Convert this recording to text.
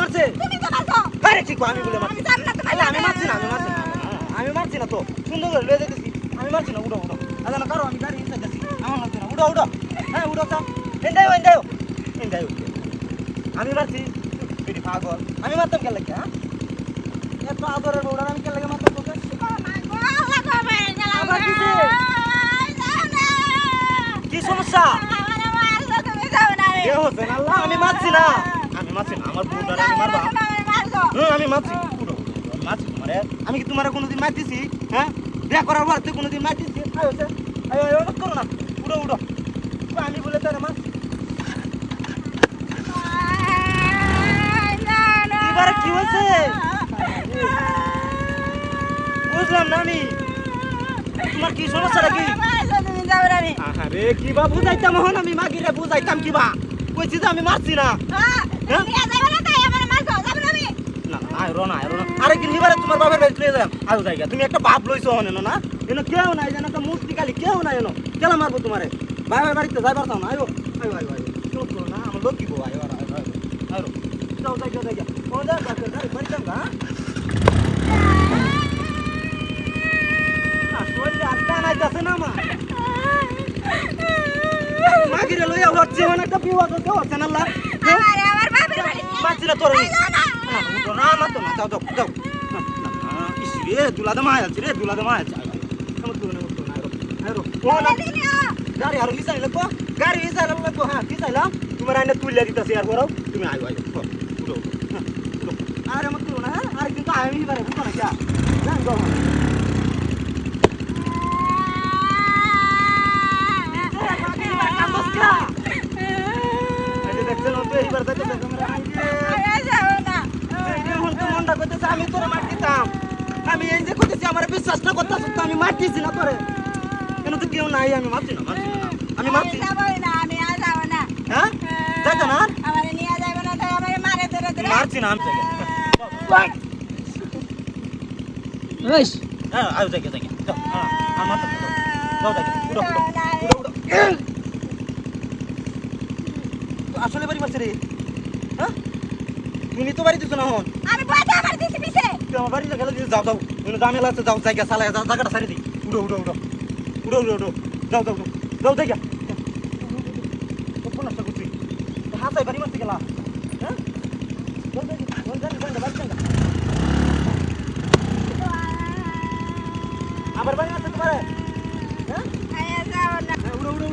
মারছে? আরে ঠিক আমি বলে মারছি। আমি মারছি না আমি মারছি না। আমি মারছি না তো। সুন্দর করে লয়ে যেতেছি আমি মারছি না উড়ো উড়ো আচ্ছা না কারও আমি গাড়ি নিতে যাচ্ছি। আমার লাগছে না। উড়ো উড়ো হ্যাঁ উড়ো চাও এন্ডাই এন্ডাই এন্ডাই আমি মারছি। পিটি পাগল। আমি মারতাম কেন লাগে হ্যাঁ? এত আদরের বউড়ার আমি কেন লাগে মারতাম তোকে? কি সমস্যা? আমি মারছি না। আমার বউটারে আমি মারবা। হ্যাঁ আমি মারছি। উড়ো উড়ো, আমি মারছি তোমারে আমি কি তোমার কোনোদিন মারতেছি? হ্যাঁ? বিয়া করার পর তুই কোনোদিন মারতেছি আয়ো আয়ো আয়ো না করো না। উড়ো উড়ো আমি বলে তার মারছি এবারে কি হয়েছে? বুঝলাম না আমি। তোমার কি সমস্যাটা কি? আরে কি বা বুঝাইতাম হন আমি মাগিরে বুঝাইতাম কি বা? কইছি যে আমি মারছি না। না না আয়রো না আরে কি নিবারে তোমার বাবার বাড়ি চলে যাম আয়ো জায়গা। তুমি একটা বাপ লইছো হন না? এনো কেউ নাই যেন একটা মূর্তি কালি কেউ নাই এনো। কেলা মারবো তোমারে? বাবার বাড়িতে যাইবার চাও না? আয়ো আয়ো আয়ো আয়ো না আমার লোক কি বউ আয়ো আয়ো আয়ো আয়ো যাও জায়গা জায়গা ও যা বাপে যাই বাড়ি যাম না? শরীরে আটকা নাইতাছে না মা? মাগিরে লইয়া হচ্ছে একটা বিপদ হচ্ছে হচ্ছে না মারছি না তোর না না তো না যাও যাও যাও ইস রে দুলাদা মায় আছে রে দুলাদা মায় আছে আমার গাড়ি আর লিসাই লাগবো গাড়ি লিসাই লাগবো হ্যাঁ লিসাইলাম তোমার আইনে তুইলা দিতাছি আর বড় তুমি আইও আইও উঠো হ্যাঁ, আরে আমার তুই না হ্যাঁ কিন্তু আমি পারে বুঝো না কিয়া জান তো এইবার এখন তো মনটা করতেছে আমি তোরে মার দিতাম আমি এই যে করতেছি আমার বিশ্বাস না করতেছ তো আমি মারতেছি না তোরে। কেন তো কেউ নাই আমি মারছি না মারছি না আমি মারছি। হ্যাঁ? যাইতো না মারছি না আমি হ্যাঁ। আয় যাই যাই যাও হ্যাঁ আমার তো যাও। যাই উড়ো উড়ো উড়ো উড়ো তো আসলে বাড়ি মারছে রে। হ্যাঁ? তুমি তো বাড়ি দিছো না হন তুই আমার বাড়িতে ফেলে দিয়ে যাও যাও। জামেলা আছে যাও জায়গা চালায় যাও জায়গাটা সারি দিই। উড়ো উড়ো উড়ো। উড়ো উড়ো উড়ো। যাও যাও যাও। জায়গা নষ্ট করছি। হাতে বাড়ি মারতে গেলা হ্যাঁ? আমার বাড়ি আছে তোমার হ্যাঁ? উড়ো।